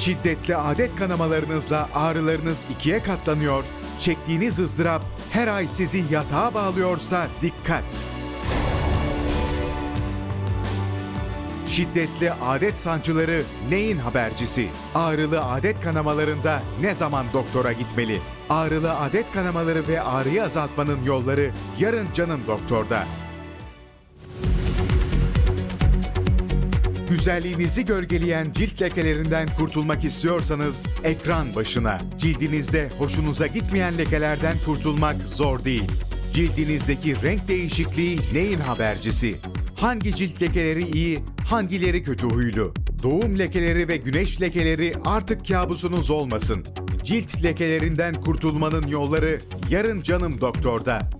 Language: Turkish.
Şiddetli adet kanamalarınızla ağrılarınız ikiye katlanıyor, çektiğiniz ızdırap her ay sizi yatağa bağlıyorsa dikkat! Şiddetli adet sancıları neyin habercisi? Ağrılı adet kanamalarında ne zaman doktora gitmeli? Ağrılı adet kanamaları ve ağrıyı azaltmanın yolları yarın canım doktorda. Güzelliğinizi gölgeleyen cilt lekelerinden kurtulmak istiyorsanız ekran başına. Cildinizde hoşunuza gitmeyen lekelerden kurtulmak zor değil. Cildinizdeki renk değişikliği neyin habercisi? Hangi cilt lekeleri iyi, hangileri kötü huylu? Doğum lekeleri ve güneş lekeleri artık kabusunuz olmasın. Cilt lekelerinden kurtulmanın yolları yarın canım doktorda.